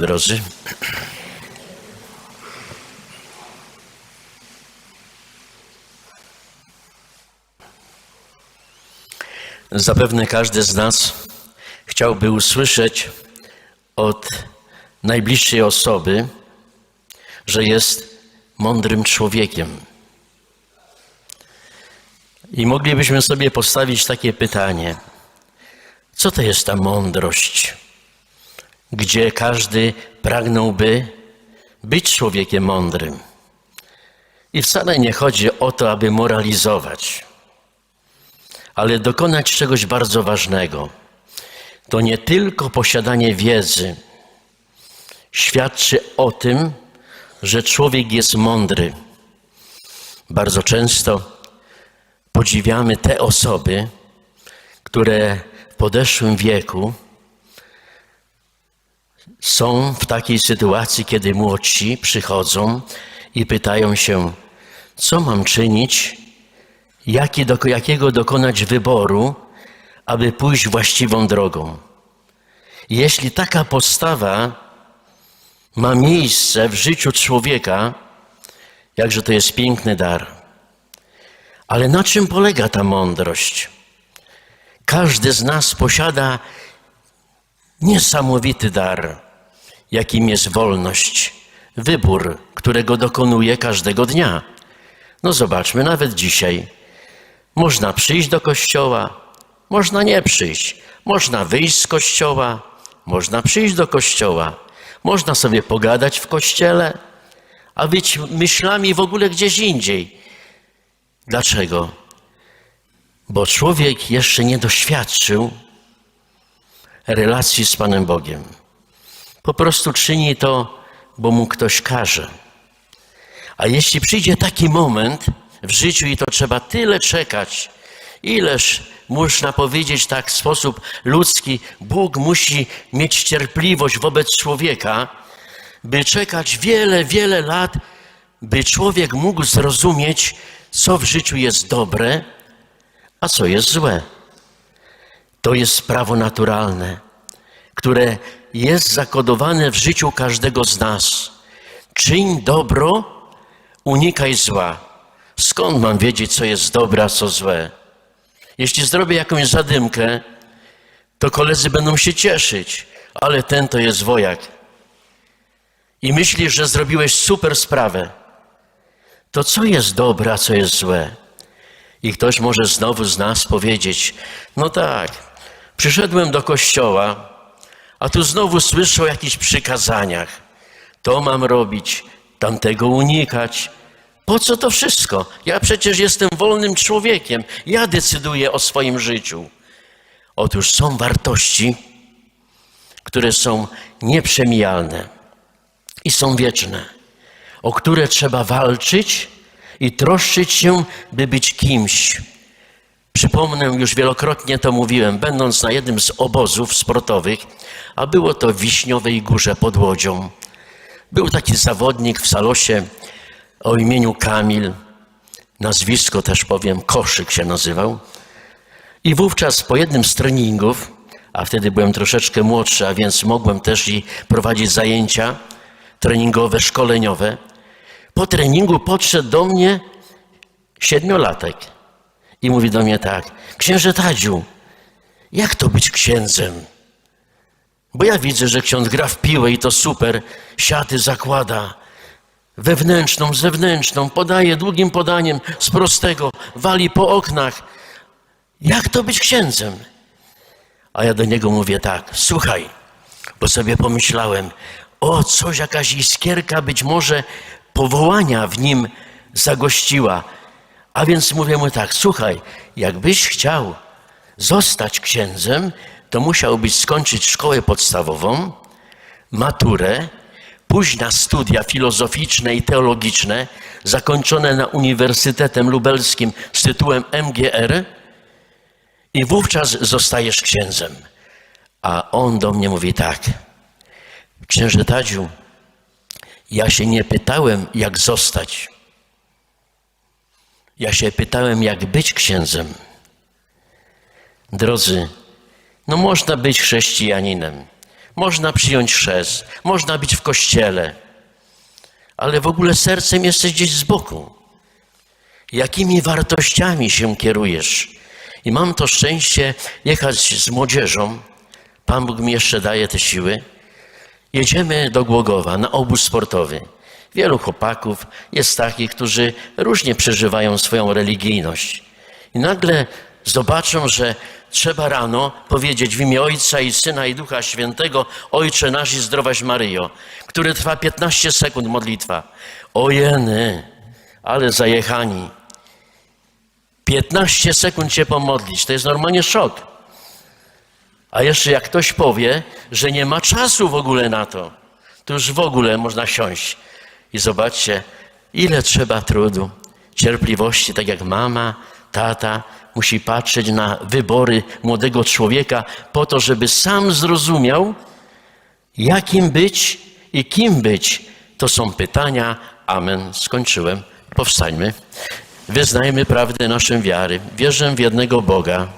Drodzy. Zapewne każdy z nas chciałby usłyszeć od najbliższej osoby, że jest mądrym człowiekiem. I moglibyśmy sobie postawić takie pytanie: co to jest ta mądrość? Gdzie każdy pragnąłby być człowiekiem mądrym. I wcale nie chodzi o to, aby moralizować, ale dokonać czegoś bardzo ważnego. To nie tylko posiadanie wiedzy świadczy o tym, że człowiek jest mądry. Bardzo często podziwiamy te osoby, które w podeszłym wieku są w takiej sytuacji, kiedy młodsi przychodzą i pytają się, co mam czynić, jaki, do, jakiego dokonać wyboru, aby pójść właściwą drogą. Jeśli taka postawa ma miejsce w życiu człowieka, jakże to jest piękny dar. Ale na czym polega ta mądrość? Każdy z nas posiada niesamowity dar jakim jest wolność, wybór, którego dokonuje każdego dnia. No zobaczmy, nawet dzisiaj można przyjść do kościoła, można nie przyjść, można wyjść z kościoła, można przyjść do kościoła, można sobie pogadać w kościele, a być myślami w ogóle gdzieś indziej. Dlaczego? Bo człowiek jeszcze nie doświadczył relacji z Panem Bogiem. Po prostu czyni to, bo mu ktoś każe. A jeśli przyjdzie taki moment w życiu i to trzeba tyle czekać, ileż można powiedzieć tak w sposób ludzki, Bóg musi mieć cierpliwość wobec człowieka, by czekać wiele, wiele lat, by człowiek mógł zrozumieć, co w życiu jest dobre, a co jest złe. To jest prawo naturalne, które jest zakodowane w życiu każdego z nas. Czyń dobro, unikaj zła. Skąd mam wiedzieć, co jest dobre, a co złe? Jeśli zrobię jakąś zadymkę, to koledzy będą się cieszyć, ale ten to jest wojak. I myślisz, że zrobiłeś super sprawę. To co jest dobre, a co jest złe? I ktoś może znowu z nas powiedzieć: No tak, przyszedłem do kościoła, a tu znowu słyszę o jakichś przykazaniach. To mam robić, tamtego unikać. Po co to wszystko? Ja przecież jestem wolnym człowiekiem. Ja decyduję o swoim życiu. Otóż są wartości, które są nieprzemijalne i są wieczne, o które trzeba walczyć i troszczyć się, by być kimś. Przypomnę, już wielokrotnie to mówiłem, będąc na jednym z obozów sportowych, a było to w Wiśniowej Górze pod Łodzią. Był taki zawodnik w Salosie o imieniu Kamil, nazwisko też powiem, Koszyk się nazywał. I wówczas po jednym z treningów, a wtedy byłem troszeczkę młodszy, a więc mogłem też i prowadzić zajęcia treningowe, szkoleniowe, po treningu podszedł do mnie siedmiolatek i mówi do mnie tak, księże Tadziu, jak to być księdzem? Bo ja widzę, że ksiądz gra w piłę i to super, siaty zakłada, wewnętrzną, zewnętrzną, podaje długim podaniem z prostego, wali po oknach. Jak to być księdzem? A ja do niego mówię tak, słuchaj, bo sobie pomyślałem, o, coś, jakaś iskierka być może powołania w nim zagościła. A więc mówię mu tak, słuchaj, jakbyś chciał zostać księdzem, to musiałbyś skończyć szkołę podstawową, maturę, pójść na studia filozoficzne i teologiczne zakończone na Uniwersytetem Lubelskim z tytułem MGR i wówczas zostajesz księdzem. A on do mnie mówi tak, księże Tadziu, ja się nie pytałem, jak zostać. Ja się pytałem, jak być księdzem. Drodzy, no można być chrześcijaninem, Można przyjąć chrzest, można być w kościele, ale w ogóle sercem jesteś gdzieś z boku. Jakimi wartościami się kierujesz? I mam to szczęście jechać z młodzieżą. Pan Bóg mi jeszcze daje te siły. Jedziemy do Głogowa na obóz sportowy. Wielu chłopaków jest takich, którzy różnie przeżywają swoją religijność. I nagle zobaczą, że trzeba rano powiedzieć w imię Ojca i Syna i Ducha Świętego Ojcze nasz i zdrowaś Maryjo, który trwa 15 sekund modlitwa. Ojeny, ale zajechani. 15 sekund się pomodlić, to jest normalnie szok. A jeszcze jak ktoś powie, że nie ma czasu w ogóle na to, to już w ogóle można siąść. I zobaczcie, ile trzeba trudu, cierpliwości, tak jak mama, tata musi patrzeć na wybory młodego człowieka po to, żeby sam zrozumiał, jakim być i kim być. To są pytania. Amen. Skończyłem. Powstańmy. Wyznajmy prawdę naszej wiary. Wierzę w jednego Boga,